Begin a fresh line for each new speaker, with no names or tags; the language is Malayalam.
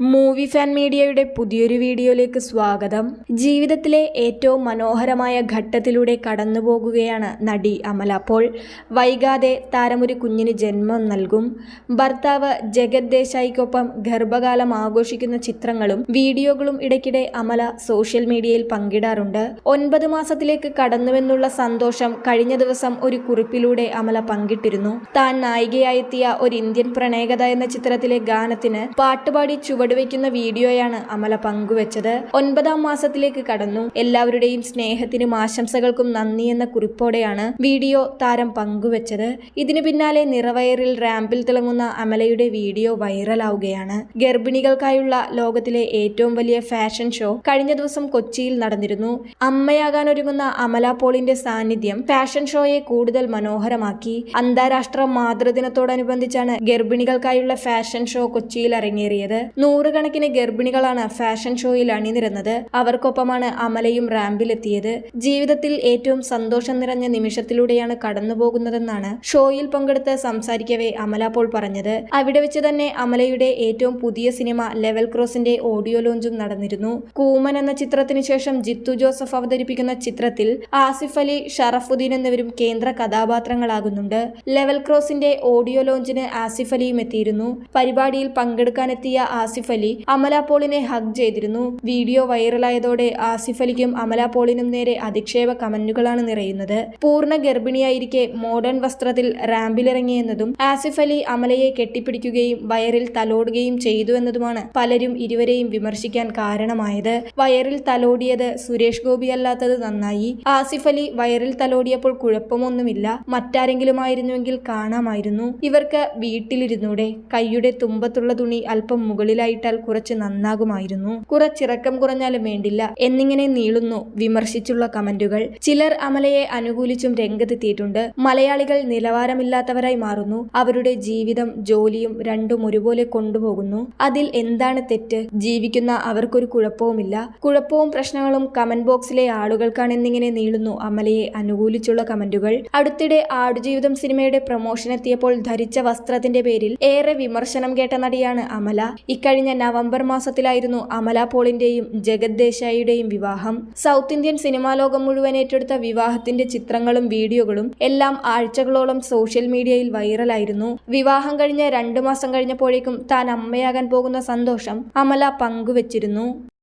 മൂവി ഫാൻ മീഡിയയുടെ പുതിയൊരു വീഡിയോയിലേക്ക് സ്വാഗതം. ജീവിതത്തിലെ ഏറ്റവും മനോഹരമായ ഘട്ടത്തിലൂടെ കടന്നുപോകുകയാണ് നടി അമല. പോൾ വൈകാതെ താരമൊരു കുഞ്ഞിന് ജന്മം നൽകും. ഭർത്താവ് ജഗത് ദേശായിക്കൊപ്പം ഗർഭകാലം ആഘോഷിക്കുന്ന ചിത്രങ്ങളും വീഡിയോകളും ഇടയ്ക്കിടെ അമല സോഷ്യൽ മീഡിയയിൽ പങ്കിടാറുണ്ട്. ഒൻപത് മാസത്തിലേക്ക് കടന്നുവെന്നുള്ള സന്തോഷം കഴിഞ്ഞ ദിവസം ഒരു കുറിപ്പിലൂടെ അമല പങ്കിട്ടിരുന്നു. താൻ നായികയായെത്തിയ ഒരു ഇന്ത്യൻ പ്രണയകഥ എന്ന ചിത്രത്തിലെ ഗാനത്തിന് പാട്ടുപാടി ചുവടുവെക്കുന്ന വീഡിയോയാണ് അമല പങ്കുവച്ചത്. ഒൻപതാം മാസത്തിലേക്ക് കടന്നു. എല്ലാവരുടെയും സ്നേഹത്തിനും ആശംസകൾക്കും നന്ദി എന്ന കുറിപ്പോടെയാണ് വീഡിയോ താരം പങ്കുവച്ചത്. ഇതിനു പിന്നാലെ നിറവയറിൽ റാമ്പിൽ തിളങ്ങുന്ന അമലയുടെ വീഡിയോ വൈറലാവുകയാണ്. ഗർഭിണികൾക്കായുള്ള ലോകത്തിലെ ഏറ്റവും വലിയ ഫാഷൻ ഷോ കഴിഞ്ഞ ദിവസം കൊച്ചിയിൽ നടന്നിരുന്നു. അമ്മയാകാൻ ഒരുങ്ങുന്ന അമല പോളിന്റെ സാന്നിധ്യം ഫാഷൻ ഷോയെ കൂടുതൽ മനോഹരമാക്കി. അന്താരാഷ്ട്ര മാതൃദിനത്തോടനുബന്ധിച്ചാണ് ഗർഭിണികൾക്കായുള്ള ഫാഷൻ ഷോ കൊച്ചിയിൽ അരങ്ങേറിയത്. നൂറുകണക്കിന് ഗർഭിണികളാണ് ഫാഷൻ ഷോയിൽ അണിനിരന്നത്. അവർക്കൊപ്പമാണ് അമലയും റാമ്പിലെത്തിയത്. ജീവിതത്തിൽ ഏറ്റവും സന്തോഷം നിറഞ്ഞ നിമിഷത്തിലൂടെയാണ് കടന്നുപോകുന്നതെന്നാണ് ഷോയിൽ പങ്കെടുത്ത് സംസാരിക്കവേ അമല പോൾ പറഞ്ഞത്. അവിടെ വെച്ച് തന്നെ അമലയുടെ ഏറ്റവും പുതിയ സിനിമ ലെവൽ ക്രോസിന്റെ ഓഡിയോ ലോഞ്ചും നടന്നിരുന്നു. കൂമൻ എന്ന ചിത്രത്തിന് ശേഷം ജിത്തു ജോസഫ് അവതരിപ്പിക്കുന്ന ചിത്രത്തിൽ ആസിഫ് അലി ഷറഫുദ്ദീൻ എന്നിവരും കേന്ദ്ര കഥാപാത്രങ്ങളാകുന്നുണ്ട്. ലെവൽ ക്രോസിന്റെ ഓഡിയോ ലോഞ്ചിന് ആസിഫ് അലിയും എത്തിയിരുന്നു. പരിപാടിയിൽ പങ്കെടുക്കാനെത്തിയ ആസിഫ് അലി അമല പോളിനെ ഹഗ് ചെയ്തിരുന്നു. വീഡിയോ വൈറലായതോടെ ആസിഫ് അലിക്കും അമല പോളിനും നേരെ അധിക്ഷേപ കമന്റുകളാണ് നിറയുന്നത്. പൂർണ ഗർഭിണിയായിരിക്കെ മോഡേൺ വസ്ത്രത്തിൽ റാമ്പിലിറങ്ങിയെന്നതും ആസിഫ് അലി അമലയെ കെട്ടിപ്പിടിക്കുകയും വയറിൽ തലോടുകയും ചെയ്തു എന്നതുമാണ് പലരും ഇരുവരെയും വിമർശിക്കാൻ കാരണമായത്. വയറിൽ തലോടിയത് സുരേഷ് ഗോപി അല്ലാത്തത് നന്നായി. ആസിഫ് അലി വയറിൽ തലോടിയപ്പോൾ കുഴപ്പമൊന്നുമില്ല. മറ്റാരെങ്കിലും ആയിരുന്നുവെങ്കിൽ കാണാമായിരുന്നു. ഇവർക്ക് വീട്ടിലിരുന്നൂടെ. കൈയുടെ തുമ്പത്തുള്ള തുണി അല്പം മുകളിലായിട്ടാൽ കുറച്ച് നന്നാകുമായിരുന്നു. കുറച്ചിറക്കം കുറഞ്ഞാലും വേണ്ടില്ല. എന്നിങ്ങനെ നീളുന്നു വിമർശിച്ചുള്ള കമന്റുകൾ. ചിലർ അമലയെ അനുകൂലിച്ചും രംഗത്തെത്തിയിട്ടുണ്ട്. മലയാളികൾ നിലവാരമില്ലാത്തവരായി മാറുന്നു. അവരുടെ ജീവിതം ജോലിയും രണ്ടും ഒരുപോലെ കൊണ്ടുപോകുന്നു. അതിൽ എന്താണ് തെറ്റ്? ജീവിക്കുന്ന അവർക്കൊരു കുഴപ്പവുമില്ല. കുഴപ്പവും പ്രശ്നങ്ങളും കമന്റ് ബോക്സിലെ ആളുകൾക്കാണെന്നിങ്ങനെ നീളുന്നു അമലയെ അനുകൂലിച്ചുള്ള കമന്റുകൾ. അടുത്തിടെ ആടുജീവിതം സിനിമയുടെ പ്രൊമോഷൻ എത്തിയപ്പോൾ ധരിച്ച വസ്ത്രത്തിന്റെ പേരിൽ ഏറെ വിമർശനം കേട്ട നടിയാണ് അമല. ഇക്കഴിഞ്ഞ നവംബർ മാസത്തിലായിരുന്നു അമല പോളിന്റെയും ജഗത് ദേശായിയുടെയും വിവാഹം. സൗത്ത് ഇന്ത്യൻ സിനിമാ ലോകം മുഴുവൻ ഏറ്റെടുത്ത വിവാഹത്തിന്റെ ചിത്രങ്ങളും വീഡിയോകളും എല്ലാം ആഴ്ചകളോളം സോഷ്യൽ മീഡിയയിൽ വൈറലായിരുന്നു. വിവാഹം കഴിഞ്ഞ രണ്ടു മാസം കഴിഞ്ഞപ്പോഴേക്കും താൻ അമ്മയാകാൻ പോകുന്ന സന്തോഷം അമല പങ്കുവച്ചിരുന്നു.